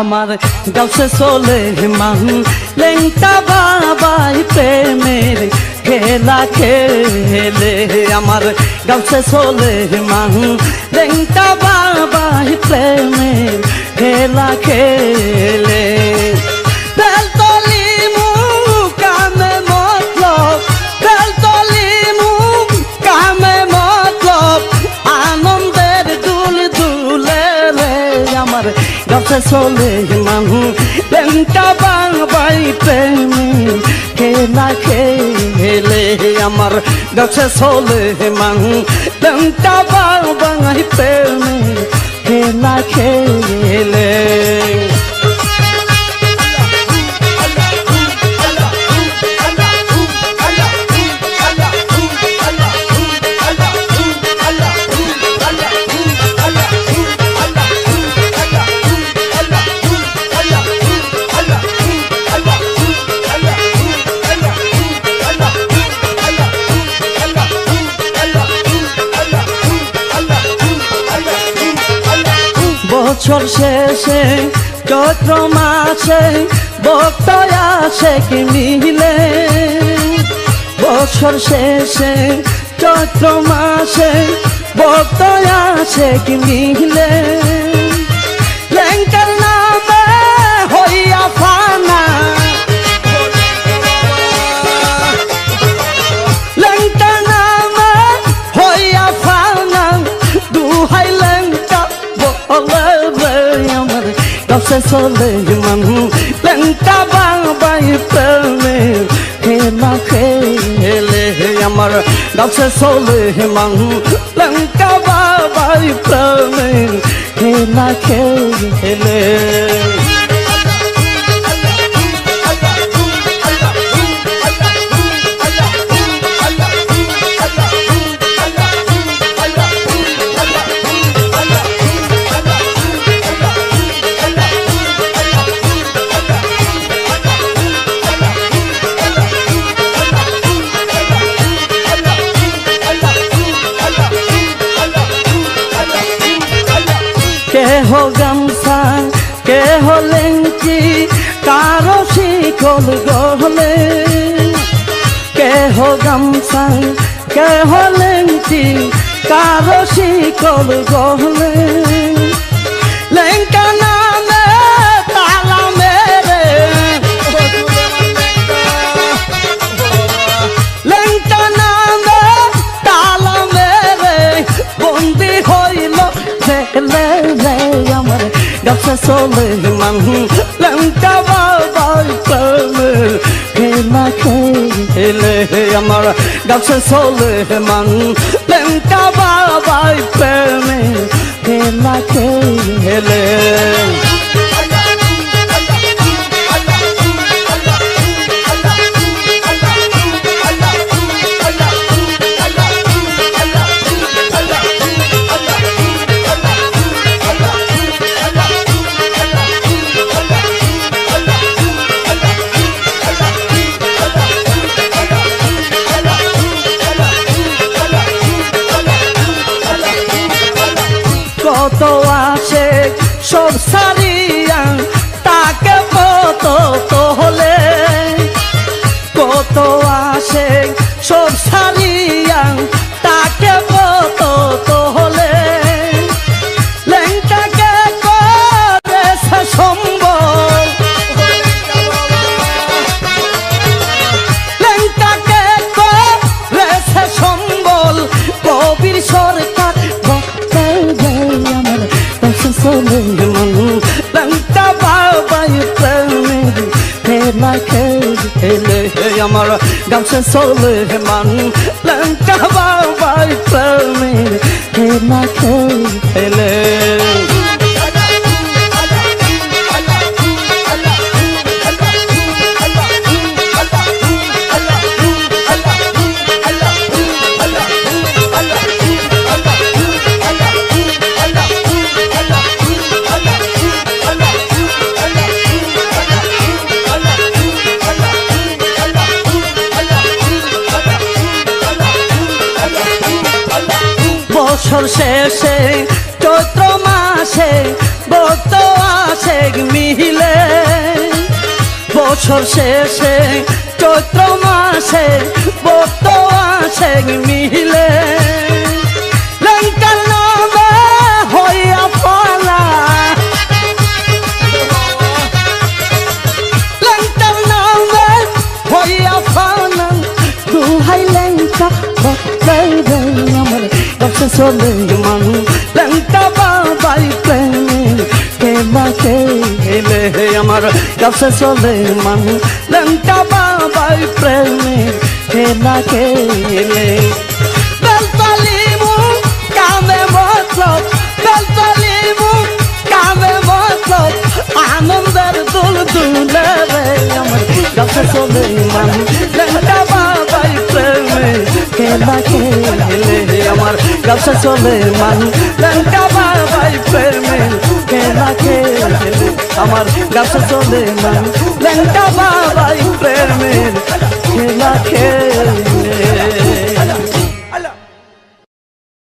আমার গাছে চলে মান লেংটা বাবাই প্রেমের খেলা খেলে আমার গাছে চলে মান লেংটা বাবাই প্রেমের খেলা খেলে। গাছে চলে মানু লেংটা বাবাই প্রেমে না খেলে আমার গাছে চলে মানু। লেংটা বাবাই প্রেমে না খেলে বছর শেষে চৈত্র মাসে ভক্ত আসে কি মিলে? বছর শেষে চৈত্র মাসে ভক্ত আসে কি মিলে? ফানা। দুহাই চলে মানু লেঙ্কা বাবাই প্রেমে খেলা খেলে আমার কাছে চলে মানু লেঙ্কা বাবাই প্রেমে খেলা খেলে কেহ কে হলেন কি কারও শিকল গহলে। কেহ গামছা হলেন কি কারও শিকল গহলে। আমার গাছে চলে মানু লেঙ্কা বাবাই প্রেমে। খেলা খেলে আমার গাছে চলে মানু লেঙ্কা বাবাই আছে সব সারিয়া তাকে কত তোলে কত আছে সব সারিয়া তাকে কত খেলে আমার গাছে চলে মানু। লেংটা বাবাই প্রেমের খেলা খেলে বছর শেষে, চৈত্র মাসে ভক্ত আসে মিলে বছর শেষে, চৈত্র মাসে ভক্ত আসে মিলে লঙ্কার কাছে চলে মানু লঙ্কা বাবাই প্রেমে কে বাকে গেলে আমার কাছে চলে মানু লঙ্কা বাবাই প্রেমে কে বাকে গেলে বেলতলিমু কাছে চলে মানু। লঙ্কা বাবাই প্রেমে কে বাকে গেলে আমার কাছে চলে মানু। লঙ্কা বাবাই প্রেমে কে বাকে গেলে